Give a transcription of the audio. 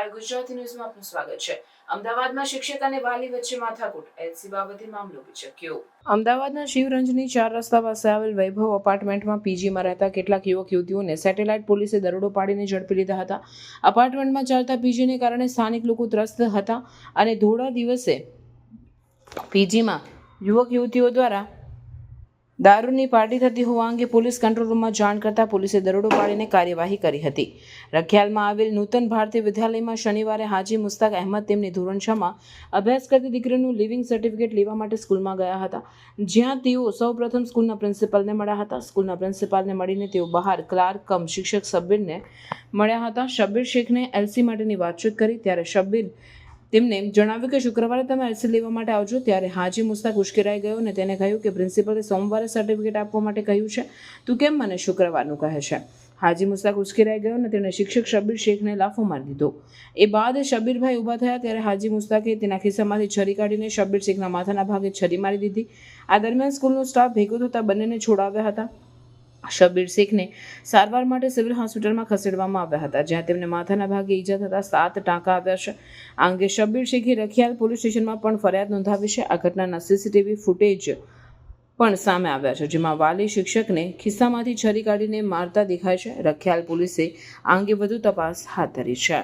Live Gujarati ન્યૂઝમાં આપનું સ્વાગત છે. અમદાવાદમાં શિક્ષક અને વાલી વચ્ચે માથાકૂટ. એલસી બાબતે મામલો વિચક્યો. અમદાવાદના શિવરંજની ચાર રસ્તા પાસે આવેલ વૈભવ અપાર્ટમેન્ટમાં પીજીમાં રહેતા કેટલાક યુવક યુવતીઓને સેટેલાઇટ પોલીસે દરોડો પાડીને ઝડપી લીધા હતા. અપાર્ટમેન્ટમાં ચાલતા પીજીને કારણે સ્થાનિક લોકો ત્રસ્ત હતા અને ધોળા દિવસે પીજીમાં યુવક યુવતીઓ દ્વારા દારૂની પાર્ટી થતી હોવા અંગે પોલીસ કંટ્રોલ રૂમમાં જાણ કરતા પોલીસે દરોડો પાડીને કાર્યવાહી કરી હતી. રખિયાલમાં આવેલ નૂતન ભારતીય વિદ્યાલયમાં શનિવારે હાજી મુસ્તાક અહેમદ તેમની ધોરણ છમાં અભ્યાસ કરતી દીકરીનું લિવિંગ સર્ટિફિકેટ લેવા માટે સ્કૂલમાં ગયા હતા. જ્યાં તેઓ સૌપ્રથમ સ્કૂલના પ્રિન્સિપાલને મળ્યા હતા. સ્કૂલના પ્રિન્સિપાલને મળીને તેઓ બહાર ક્લાર્ક, કમ શિક્ષક, શબ્બીરને મળ્યા હતા. શબ્બીર શેખને એલસી માટેની વાતચીત કરી. ત્યારે શબ્બીર તેમને જણાવ્યું કે શુક્રવારે તમે એલસી લેવા માટે આવજો, ત્યારે હાજી મુસ્તાક ઉશ્કેરાઈ ગયો અને તેને કહ્યું કે પ્રિન્સિપલે સોમવારે સર્ટિફિકેટ આપવા માટે કહ્યું છે. તું કેમ મને શુક્રવારનું કહે છે? હાજી મુસ્તાક ઉશ્કેરાઈ ગયો અને તેણે શિક્ષક શબીર શેખને લાફો મારી દીધો. એ બાદ શબીરભાઈ ઊભા થયા ત્યારે હાજી મુસ્તાકે તેના ખિસ્સામાંથી છરી કાઢીને શબીર શેખના માથાના ભાગે છરી મારી દીધી. આ દરમિયાન સ્કૂલનો સ્ટાફ ભેગો થતાં બંનેને છોડાવ્યા હતા. શબીર શેખને સારવાર માટે સિવિલ હોસ્પિટલમાં ખસેડવામાં આવ્યા હતા, જ્યાં તેમને માથાના ભાગે ઈજા થતા સાત ટાંકા આવ્યા છે. આ અંગે શબીર શેખે રખિયાલ પોલીસ સ્ટેશનમાં પણ ફરિયાદ નોંધાવી છે. આ ઘટનાના સીસીટીવી ફૂટેજ પણ સામે આવ્યા છે, જેમાં વાલી શિક્ષકને ખિસ્સામાંથી છરી કાઢીને મારતા દેખાય છે. રખિયાલ પોલીસે આ અંગે વધુ તપાસ હાથ ધરી છે.